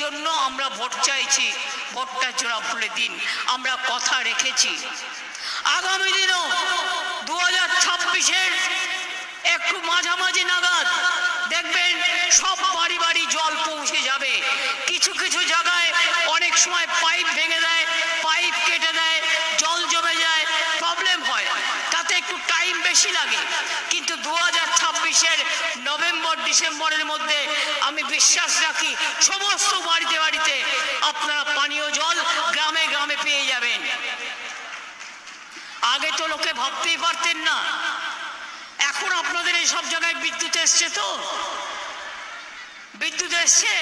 জন্য আমরা ভোট চাইছি, ভোটটা জোড়া খুলে দিন, আমরা কথা রেখেছি। আগামী দিনও দু হাজার ছাব্বিশের একটু মাঝামাঝি নাগাদ দেখবেন সব বাড়ি বাড়ি জল পৌঁছে যাবে। কিছু কিছু জায়গায় অনেক সময় বেশি লাগে। কিন্তু দু হাজার ছাব্বিশের নভেম্বর, ডিসেম্বরের মধ্যে আমি বিশ্বাস রাখি, সমস্ত বাড়িতে বাড়িতে আপনারা পানীয় জল গ্রামে গ্রামে পেয়ে যাবেন। আগে তো লোকে ভাবতেই পারতেন না। এখন আপনাদের এই সব জায়গায় বিদ্যুৎ এসছে তো? বিদ্যুৎ এসছে?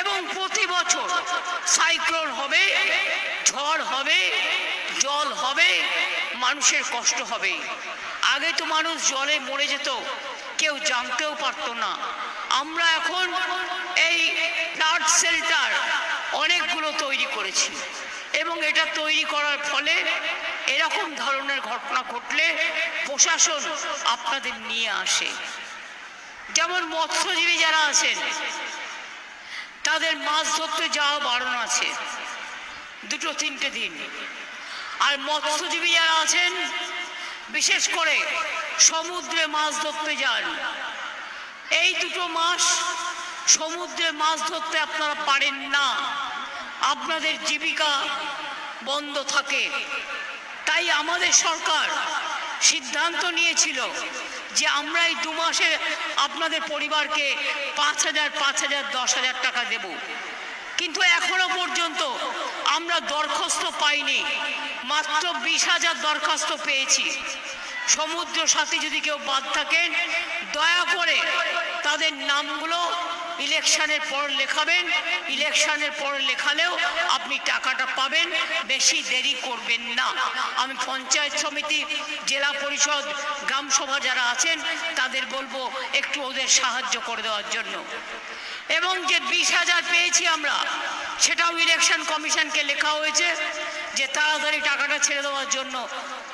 এবং প্রতি বছর সাইক্লোন হবে, ঝড় হবে জল হবে, মানুষের কষ্ট হবে। আগে তো মানুষ জলে মরে যেত, কেউ জানতেও পারতো না। আমরা এখন এই ফ্লাড শেল্টার অনেকগুলো তৈরি করেছি এবং এটা তৈরি করার ফলে এরকম ধরনের ঘটনা ঘটলে প্রশাসন আপনাদের নিয়ে আসে। যেমন মৎস্যজীবী যারা আছেন, তাদের মাছ ধরতে যাওয়া বারণ আছে। দুটো, তিনটে দিন। আর মৎস্যজীবী যারা আছেন, বিশেষ করে সমুদ্রে মাছ ধরতে যান। এই দুটো মাস সমুদ্রে মাছ ধরতে আপনারা পারেন না। আপনাদের জীবিকা বন্ধ থাকে। তাই আমাদের সরকার সিদ্ধান্ত নিয়েছিল যে আমরা এই দু মাসে আপনাদের পরিবারকে পাঁচ হাজার পাঁচ হাজার, দশ হাজার টাকা দেব। কিন্তু এখনও পর্যন্ত আমরা দরখাস্ত পাইনি। মাত্র বিশ হাজার দরখাস্ত পেয়েছি। সমুদ্র সাথে যদি কেউ বাদ থাকেন, দয়া করে তাদের নামগুলো ইলেকশনের পর লেখাবেন, ইলেকশনের পর লেখালেও আপনি টাকাটা পাবেন, বেশি দেরি করবেন না। আমি পঞ্চায়েত সমিতি, জেলা পরিষদ গ্রামসভা যারা আছেন, তাদের বলব একটু ওদের সাহায্য করে দেওয়ার জন্য। এবং যে বিশ হাজার পেয়েছি আমরা, সেটাও ইলেকশন কমিশনকে লেখা হয়েছে যে তাড়াতাড়ি টাকাটা ছেড়ে দেওয়ার জন্য,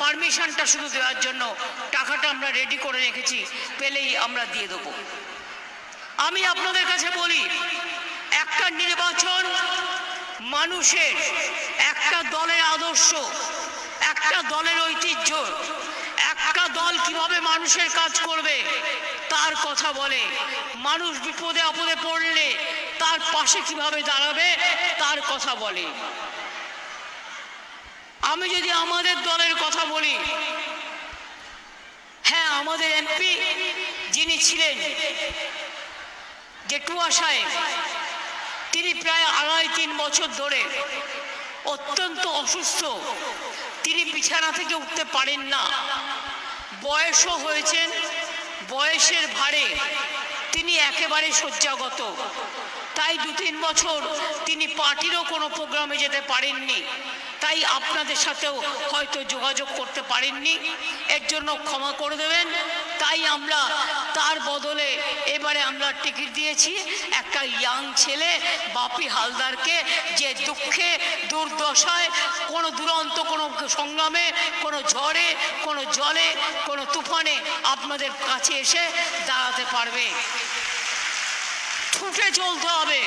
পারমিশনটা শুধু দেওয়ার জন্য টাকাটা আমরা রেডি করে রেখেছি, পেলেই আমরা দিয়ে দেবো। আমি আপনাদের কাছে বলি, একটা নির্বাচন মানুষের, একটা দলের আদর্শ, একটা দলের ঐতিহ্য, একটা দল কীভাবে মানুষের কাজ করবে, তার কথা বলে। মানুষ বিপদে আপদে পড়লে তার পাশে কীভাবে দাঁড়াবে, তার কথা বলে। আমি যদি আমাদের দলের কথা বলি হ্যাঁ আমাদের এমপি যিনি ছিলেন জেঠুয়া সাহেব তিনি প্রায় আড়াই তিন বছর ধরে অত্যন্ত অসুস্থ। তিনি বিছানা থেকে উঠতে পারেন না। বয়সও হয়েছেন, বয়সের ভারে তিনি একেবারে শয্যাগত। তাই দু তিন বছর তিনি পার্টিরও কোনো প্রোগ্রামে যেতে পারেননি। তাই আপনাদের সাথেও হয়তো যোগাযোগ করতে পারেননি। এর জন্য ক্ষমা করে দেবেন। তাই আমরা তার বদলে এবারে আমরা টিকিট দিয়েছি। একটা ইয়াং ছেলে, বাপি হালদারকে, যে দুঃখে, দুর্দশায়, কোনো দুরন্ত, কোনো সংগ্রামে, কোনো ঝড়ে, কোনো জলে, কোনো তুফানে আপনাদের কাছে এসে দাঁড়াতে পারবে। ছুটে চলতে হবে।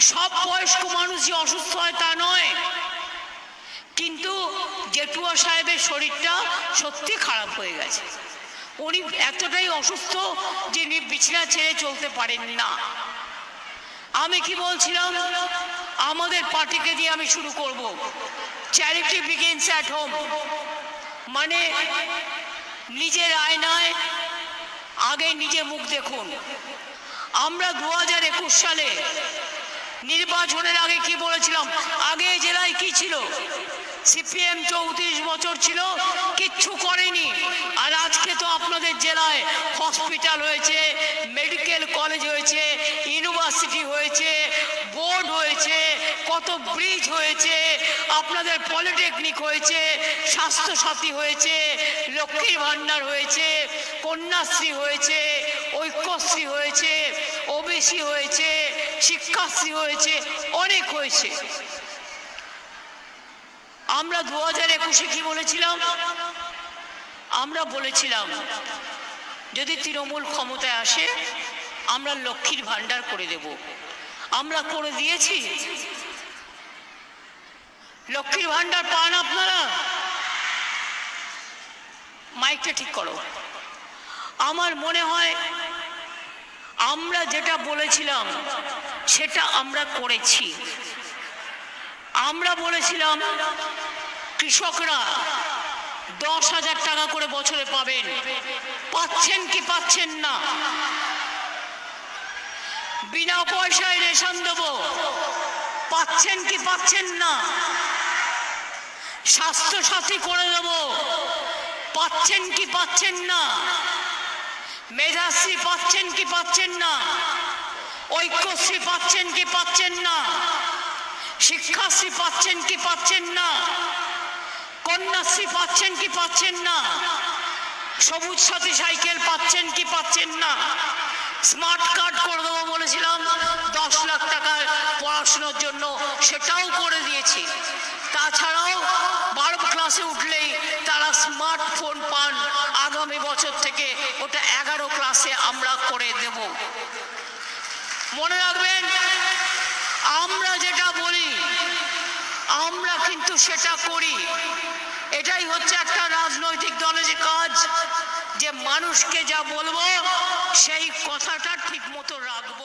সব বয়স্ক মানুষ যে অসুস্থ হয় তা নয়। কিন্তু জেঠুয়া সাহেবের শরীরটা সত্যি খারাপ হয়ে গেছে। উনি এতটাই অসুস্থ যে বিছানা ছেড়ে চলতে পারেন না। আমি কি বলছিলাম? আমাদের পার্টিকে দিয়ে আমি শুরু করব। চ্যারিটি বিগিনস অ্যাট হোম মানে নিজের আয়নায় আগে নিজে মুখ দেখুন। আমরা দু হাজার একুশ সালে নির্বাচনের আগে কি বলেছিলাম? আগে জেলায় কি ছিল? সিপিএম চৌত্রিশ বছর ছিল, কিচ্ছু করেনি। আর আজকে তো আপনাদের জেলায় হসপিটাল হয়েছে, মেডিকেল কলেজ হয়েছে, ইউনিভার্সিটি হয়েছে, বোর্ড হয়েছে, কত ব্রিজ হয়েছে, আপনাদের পলিটেকনিক হয়েছে, স্বাস্থ্যসাথী হয়েছে, লক্ষ্মীর ভাণ্ডার হয়েছে, কন্যাশ্রী হয়েছে ঐক্যশ্রী হয়েছে, ওবিসি হয়েছে, শিক্ষাশ্রী হয়েছে, অনেক হয়েছে। আমরা দু হাজার একুশে কি বলেছিলাম? আমরা বলেছিলাম, যদি তৃণমূল ক্ষমতায় আসে, আমরা লক্ষ্মীর ভাণ্ডার করে দেব। আমরা করে দিয়েছি। লক্ষ্মীর ভাণ্ডার পান আপনারা? মাইকটা ঠিক করো। আমার মনে হয় আমরা যেটা বলেছিলাম, সেটা আমরা করেছি। আমরা বলেছিলাম, কৃষকরা দশ হাজার টাকা করে বছরে পাবেন। পাচ্ছেন কি পাচ্ছেন না? বিনা পয়সায় রেশন দেব। পাচ্ছেন কি পাচ্ছেন না? স্বাস্থ্য সাথী করে দেব। পাচ্ছেন কি পাচ্ছেন না? মেধাশ্রী পাচ্ছেন কি পাচ্ছেন না? ঐক্যশ্রী পাচ্ছেন কি পাচ্ছেন না? শিক্ষাশ্রী পাচ্ছেন কি পাচ্ছেন না? কন্যাশ্রী পাচ্ছেন কি পাচ্ছেন না? সবুজ সাথী সাইকেল পাচ্ছেন কি পাচ্ছেন না? স্মার্ট কার্ড করে দেবো বলেছিলাম, দশ লাখ টাকার পড়াশোনার জন্য, সেটাও করে দিয়েছি। তাছাড়াও বারো ক্লাসে উঠলেই তারা স্মার্টফোন পান। আগামী বছর থেকে ওটা এগারো ক্লাসে আমরা করে দেব। মনে রাখবেন, আমরা যেটা বলি, আমরা কিন্তু সেটা করি। এটাই হচ্ছে একটা রাজনৈতিক দলের যে কাজ, যে মানুষকে যা বলব, সেই কথাটা ঠিক মতো রাখব।